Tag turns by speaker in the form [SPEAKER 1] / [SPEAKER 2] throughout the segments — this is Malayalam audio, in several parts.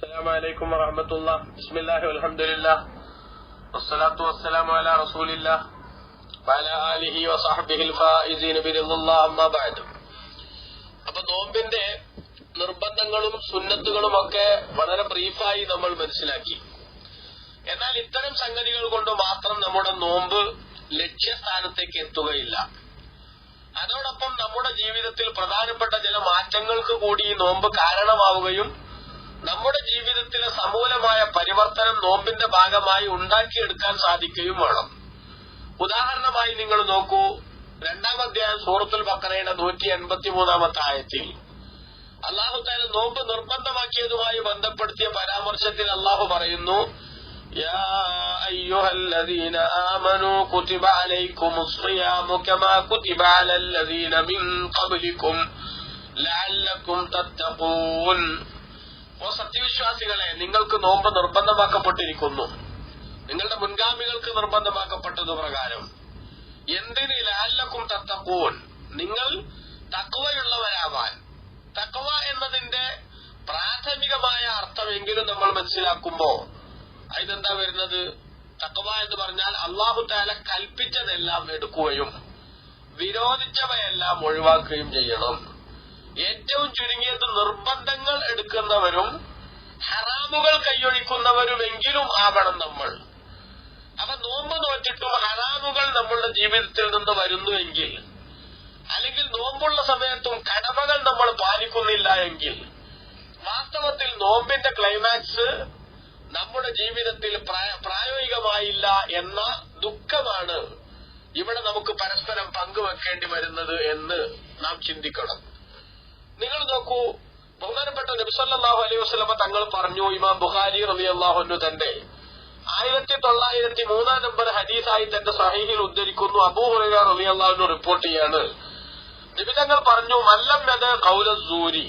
[SPEAKER 1] السلام عليكم ورحمة الله بسم الله والحمد لله والصلاة والسلام على رسول الله وعلى آله وصحبه الفائزين برضا الله أما بعد അപ്പൊ നോമ്പിന്റെ നിർബന്ധങ്ങളും സുന്നത്തുകളും ഒക്കെ വളരെ ബ്രീഫായി നമ്മൾ മനസ്സിലാക്കി എന്നാൽ ഇത്തരം സംഗതികൾ കൊണ്ട് മാത്രം നമ്മുടെ നോമ്പ് ലക്ഷ്യസ്ഥാനത്തേക്ക് എത്തുകയില്ല അതോടൊപ്പം നമ്മുടെ ജീവിതത്തിൽ പ്രധാനപ്പെട്ട ചില മാറ്റങ്ങൾക്ക് കൂടി ഈ നോമ്പ് കാരണമാവുകയും നമ്മുടെ ജീവിതത്തിലെ സമൂലമായ പരിവർത്തനം നോമ്പിന്റെ ഭാഗമായി ഉണ്ടാക്കിയെടുക്കാൻ സാധിക്കുകയും വേണം. ഉദാഹരണമായി നിങ്ങൾ നോക്കൂ രണ്ടാം അധ്യായം സൂറത്തുൽ ബക്കറയുടെ നൂറ്റി എൺപത്തി മൂന്നാമത്തെ ആയത്തിൽ. അള്ളാഹു താല നോമ്പ് നിർബന്ധമാക്കിയതുമായി ബന്ധപ്പെടുത്തിയ പരാമർശത്തിൽ അള്ളാഹു പറയുന്നു ഓ സത്യവിശ്വാസികളെ നിങ്ങൾക്ക് നോമ്പ് നിർബന്ധമാക്കപ്പെട്ടിരിക്കുന്നു. നിങ്ങളുടെ മുൻഗാമികൾക്ക് നിർബന്ധമാക്കപ്പെട്ടത് പ്രകാരം. എന്തിന് ലാലക്കും തത്തക്കൂൻ നിങ്ങൾ തക്കവയുള്ളവരാവാൻ തക്കവ എന്നതിന്റെ പ്രാഥമികമായ അർത്ഥമെങ്കിലും നമ്മൾ മനസ്സിലാക്കുമ്പോ അതിനെന്താ വരുന്നത്? തക്കവ എന്ന് പറഞ്ഞാൽ അള്ളാഹു താല കൽപ്പിച്ചതെല്ലാം എടുക്കുകയും വിരോധിച്ചവയെല്ലാം ഒഴിവാക്കുകയും ചെയ്യണം. ഏറ്റവും ചുരുങ്ങിയത് നിർബന്ധങ്ങൾ എടുക്കുന്നവരും ഹറാമുകൾ കൈയൊഴിക്കുന്നവരുമെങ്കിലും ആവണം നമ്മൾ. അപ്പൊ നോമ്പ് നോറ്റിട്ടും ഹറാമുകൾ നമ്മളുടെ ജീവിതത്തിൽ നിന്ന് വരുന്നുവെങ്കിൽ അല്ലെങ്കിൽ നോമ്പുള്ള സമയത്തും കടമകൾ നമ്മൾ പാലിക്കുന്നില്ല എങ്കിൽ വാസ്തവത്തിൽ നോമ്പിന്റെ ക്ലൈമാക്സ് നമ്മുടെ ജീവിതത്തിൽ പ്രായോഗികമായില്ല എന്ന ദുഃഖമാണ് ഇവിടെ നമുക്ക് പരസ്പരം പങ്കുവെക്കേണ്ടി വരുന്നത് എന്ന് നാം ചിന്തിക്കണം. നോക്കൂ. ബഹുമാനപ്പെട്ട നബിസല്ലാഹു അലൈഹി വസ്ലമ തങ്ങൾ പറഞ്ഞു ഇമാം ബുഖാരി റബി അള്ളാഹുനു തന്റെ ആയിരത്തി തൊള്ളായിരത്തി മൂന്നാം നമ്പർ ഹദീസായി തന്റെ സഹീഹിൽ ഉദ്ധരിക്കുന്നു. അബൂഹുറ റബി അള്ളാഹുനു റിപ്പോർട്ട് ചെയ്യാണ്. നിബിതങ്ങൾ പറഞ്ഞു മല്ലം എത് കൗലസൂരി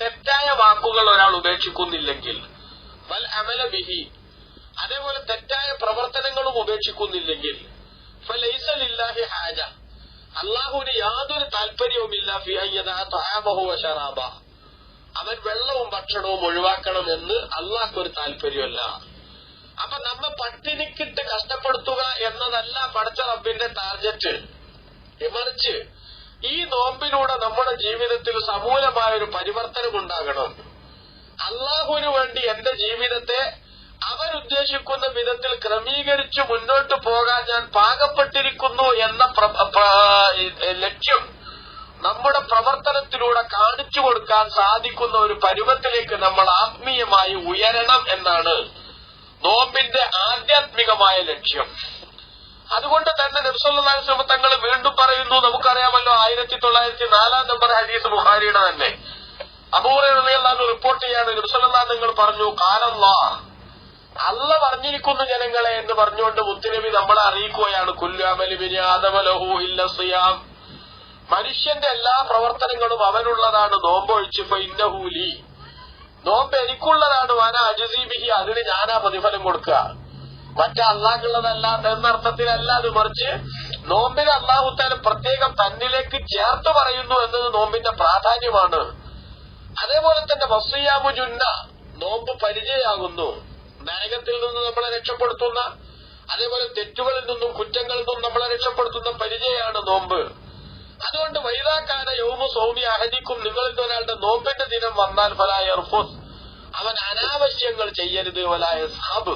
[SPEAKER 1] തെറ്റായ വാക്കുകൾ ഒരാൾ ഉപേക്ഷിക്കുന്നില്ലെങ്കിൽ വൽ അമല ബിഹി. അതേപോലെ തെറ്റായ പ്രവർത്തനങ്ങളും ഉപേക്ഷിക്കുന്നില്ലെങ്കിൽ ഫലൈസലില്ലാഹി ഹാജ. അള്ളാഹുവിന് യാതൊരു താല്പര്യവുമില്ല ഷറാബ അവൻ വെള്ളവും ഭക്ഷണവും ഒഴിവാക്കണമെന്ന് അള്ളാഹ് ഒരു താല്പര്യമല്ല. അപ്പൊ നമ്മ പട്ടിണിക്കിട്ട് കഷ്ടപ്പെടുത്തുക എന്നതല്ല പടച്ച റബ്ബിന്റെ ടാർഗറ്റ് മറിച്ച് ഈ നോമ്പിലൂടെ നമ്മുടെ ജീവിതത്തിൽ സമൂലമായ ഒരു പരിവർത്തനം ഉണ്ടാകണം. അള്ളാഹുവിന് വേണ്ടി എന്റെ ജീവിതത്തെ അവരുദ്ദേശിക്കുന്ന വിധത്തിൽ ക്രമീകരിച്ച് മുന്നോട്ട് പോകാൻ ഞാൻ പാകപ്പെട്ടിരിക്കുന്നു എന്ന ലക്ഷ്യം നമ്മുടെ പ്രവർത്തനത്തിലൂടെ കാണിച്ചു കൊടുക്കാൻ സാധിക്കുന്ന ഒരു പരുവത്തിലേക്ക് നമ്മൾ ആത്മീയമായി ഉയരണം എന്നാണ് നോമ്പിന്റെ ആധ്യാത്മികമായ ലക്ഷ്യം. അതുകൊണ്ട് തന്നെ നബ്സല്ലാസ്ലമ തങ്ങൾ വീണ്ടും പറയുന്നു നമുക്കറിയാമല്ലോ ആയിരത്തി തൊള്ളായിരത്തി നാലാം നമ്പർ ഹദീസ് ബുഹാരിയുടെ തന്നെ. അബൂറു റിപ്പോർട്ട് ചെയ്യാണ് നബ്സല്ലാ നിങ്ങൾ പറഞ്ഞു കാലല്ലാ അല്ല പറഞ്ഞിരിക്കുന്നു ജനങ്ങളെ എന്ന് പറഞ്ഞുകൊണ്ട് മുത്തുനബി നമ്മളെ അറിയിക്കുകയാണ്. കുല്ലാമലിബിനാദമലഹു ഇല്ല സിയാം. മനുഷ്യന്റെ എല്ലാ പ്രവർത്തനങ്ങളും അവനുള്ളതാണ്. നോമ്പൊഴിച്ച് ഇന്നഹൂലി നോമ്പ് എനിക്കുള്ളതാണ്. വാന അജസീബിഹി അതിന് ഞാനാ പ്രതിഫലം കൊടുക്കുക. മറ്റേ അള്ളാഹുള്ളതല്ല എന്നർത്ഥത്തിലല്ല അത് മറിച്ച് നോമ്പിന് അള്ളാഹുത്താൻ പ്രത്യേകം തന്നിലേക്ക് ചേർത്ത് പറയുന്നു എന്നത് നോമ്പിന്റെ പ്രാധാന്യമാണ്. അതേപോലെ തന്നെ വസിയാമു ജുന്ന. നോമ്പ് പരിചയമാകുന്നു. നരകത്തിൽ നിന്ന് നമ്മളെ രക്ഷപ്പെടുത്തുന്ന അതേപോലെ തെറ്റുകളിൽ നിന്നും കുറ്റങ്ങളിൽ നിന്നും നമ്മളെ രക്ഷപ്പെടുത്തുന്ന പരിചയമാണ് നോമ്പ്. അതുകൊണ്ട് വൈതാക്കാന യോമു സൗമി അഹദിക്കും. നിങ്ങളിൽ ഒരാളുടെ നോമ്പിന്റെ ദിനം വന്നാൽ ഫലായ എർഫോസ് അവൻ അനാവശ്യങ്ങൾ ചെയ്യരുത് വലായ സാബ്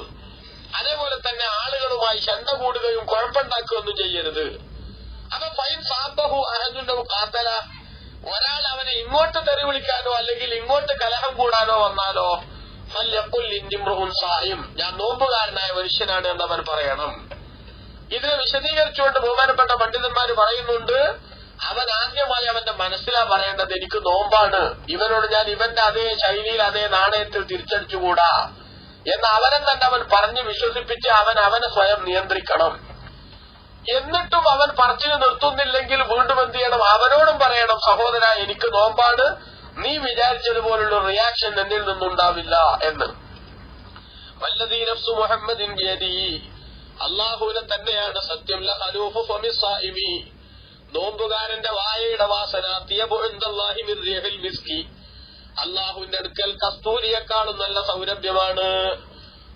[SPEAKER 1] അതേപോലെ തന്നെ ആളുകളുമായി ശണ്ട കൂടുകയും കുഴപ്പമുണ്ടാക്കുകയൊന്നും ചെയ്യരുത്. അപ്പൊ ഫൈൻ സാബഹു അഹദുന്റെ കാത്തല ഒരാൾ അവനെ ഇങ്ങോട്ട് തെറി വിളിക്കാനോ അല്ലെങ്കിൽ ഇങ്ങോട്ട് കലഹം കൂടാനോ വന്നാലോ ഞാൻ നോമ്പുകാരനായ മനുഷ്യനാണ് അവൻ പറയണം. ഇതിനെ വിശദീകരിച്ചുകൊണ്ട് ബഹുമാനപ്പെട്ട പണ്ഡിതന്മാർ പറയുന്നുണ്ട് അവൻ ആദ്യമായി അവന്റെ മനസ്സിലാ പറയേണ്ടത് എനിക്ക് നോമ്പാണ്. ഇവനോട് ഞാൻ ഇവന്റെ അതേ ശൈലിയിൽ അതേ നാണയത്തിൽ തിരിച്ചടിച്ചുകൂടാ? എന്ന് അവനെ തന്നെ അവൻ പറഞ്ഞ് വിശ്വസിപ്പിച്ച് അവൻ അവനെ സ്വയം നിയന്ത്രിക്കണം. എന്നിട്ടും അവൻ പറച്ചിന് നിർത്തുന്നില്ലെങ്കിൽ വീണ്ടും എന്ത് ചെയ്യണം? അവനോടും പറയണം സഹോദര എനിക്ക് നോമ്പാണ്. നീ വിചാരിച്ചതുപോലുള്ള റിയാക്ഷൻ എന്നിൽ നിന്നുണ്ടാവില്ല എന്ന്. വല്ലദീനഫ്സു മുഹമ്മദിൻ അള്ളാഹുവിനെ തന്നെയാണ് സത്യം. നോമ്പുകാരന്റെ വായയുടെ വാസന അള്ളാഹുവിന്റെ അടുക്കൽ കസ്തൂരിയെക്കാളും നല്ല സൗരഭ്യമാണ്.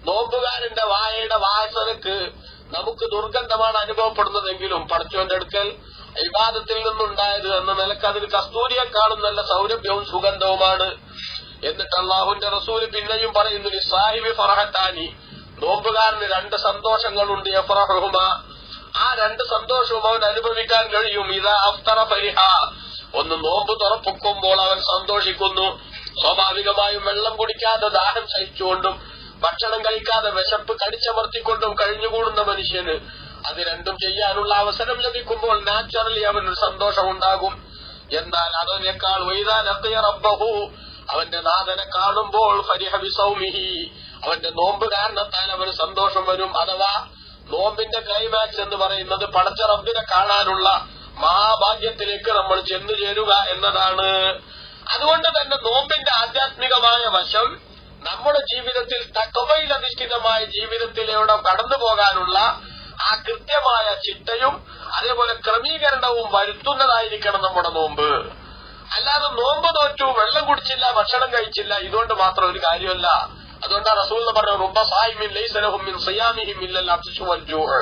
[SPEAKER 1] നോമ്പുകാരന്റെ വായയുടെ വാസനക്ക് നമുക്ക് ദുർഗന്ധമാണ് അനുഭവപ്പെടുന്നതെങ്കിലും പടച്ചോന്റെ അടുക്കൽ വിവാദത്തിൽ നിന്നുണ്ടായത് എന്ന നിലയ്ക്ക് അതിന് കസ്തൂരിയെക്കാളും നല്ല സൗരഭ്യവും സുഗന്ധവുമാണ്. എന്നിട്ട് അള്ളാഹുന്റെ റസൂൽ പിന്നെയും പറയുന്നു "ലി സാഹിബി ഫറഹത്താനി. നോമ്പുകാരന് രണ്ട് സന്തോഷങ്ങളുണ്ട് എഫറഹുമ ആ രണ്ട് സന്തോഷവും അവൻ അനുഭവിക്കാൻ കഴിയും. ഇതാ അഫ്തറ ഫരിഹ. ഒന്ന് നോമ്പ് തുറപ്പിക്കുമ്പോൾ അവൻ സന്തോഷിക്കുന്നു. സ്വാഭാവികമായും വെള്ളം കുടിക്കാതെ ദാഹം സഹിച്ചുകൊണ്ടും ഭക്ഷണം കഴിക്കാതെ വിശപ്പ് കടിച്ചമർത്തിക്കൊണ്ടും കഴിഞ്ഞുകൂടുന്ന മനുഷ്യന് അത് രണ്ടും ചെയ്യാനുള്ള അവസരം ലഭിക്കുമ്പോൾ നാച്ചുറലി അവനൊരു സന്തോഷമുണ്ടാകും. എന്നാൽ അതിനേക്കാൾ വൈതാനത്തിയ റബ്ബഹു. അവന്റെ നാഥനെ കാണുമ്പോൾ ഫരിഹ ബിസൗമിഹി അവന്റെ നോമ്പ് കാരണത്താൽ അവന് സന്തോഷം വരും. അഥവാ നോമ്പിന്റെ ക്ലൈമാക്സ് എന്ന് പറയുന്നത് പടച്ച റബ്ബിനെ കാണാനുള്ള മഹാഭാഗ്യത്തിലേക്ക് നമ്മൾ ചെന്നു ചേരുക എന്നതാണ്. അതുകൊണ്ട് തന്നെ നോമ്പിന്റെ ആധ്യാത്മികമായ വശം നമ്മുടെ ജീവിതത്തിൽ തക്കവയിലധിഷ്ഠിതമായ ജീവിതത്തിലൂടെ കടന്നു പോകാനുള്ള ആ കൃത്യമായ ചിട്ടയും അതേപോലെ ക്രമീകരണവും വരുത്തുന്നതായിരിക്കണം നമ്മുടെ നോമ്പ്. അല്ലാതെ നോമ്പ് തോറ്റു വെള്ളം കുടിച്ചില്ല ഭക്ഷണം കഴിച്ചില്ല ഇതുകൊണ്ട് മാത്രം ഒരു കാര്യമല്ല. അതുകൊണ്ടാണ് റസൂൽ എന്ന് പറഞ്ഞ റുബ സാഹിമിൻ ലൈസലഹും സയാമിഹിം ജൂഅ്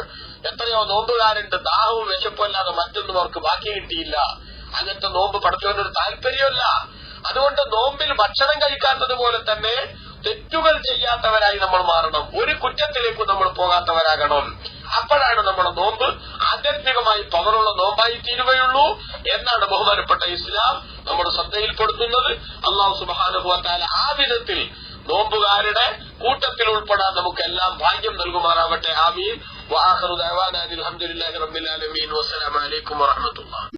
[SPEAKER 1] എത്രയോ നോമ്പുകാരുണ്ട് ദാഹവും വിശപ്പല്ലാതെ മറ്റൊന്നും അവർക്ക് ബാക്കി കിട്ടിയില്ല. അങ്ങനത്തെ നോമ്പ് പഠിച്ചവനൊരു താല്പര്യമല്ല. അതുകൊണ്ട് നോമ്പിൽ ഭക്ഷണം കഴിക്കാത്തതുപോലെ തന്നെ തെറ്റുകൾ ചെയ്യാത്തവരായി നമ്മൾ മാറണം. ഒരു കുറ്റത്തിലേക്കും നമ്മൾ പോകാത്തവരാകണം. അപ്പോഴാണ് നമ്മുടെ നോമ്പ്. ആധ്യാത്മികമായി പവറുള്ള നോമ്പായി തീരുകയുള്ളൂ. എന്നാണ് ബഹുമാനപ്പെട്ട ഇസ്ലാം നമ്മുടെ ശ്രദ്ധയിൽപ്പെടുത്തുന്നത്. അള്ളാഹു സുബാനുഭവത്താല ആ വിധത്തിൽ നോമ്പുകാരുടെ കൂട്ടത്തിൽ ഉൾപ്പെടാൻ നമുക്കെല്ലാം ഭാഗ്യം നൽകുമാറാവട്ടെ. ആമീൻ. വാഹറുദാൻ അലഹമുല്ലാ ആലമീൻ. വസ്സലാമലൈക്കും വറഹമത്തുള്ള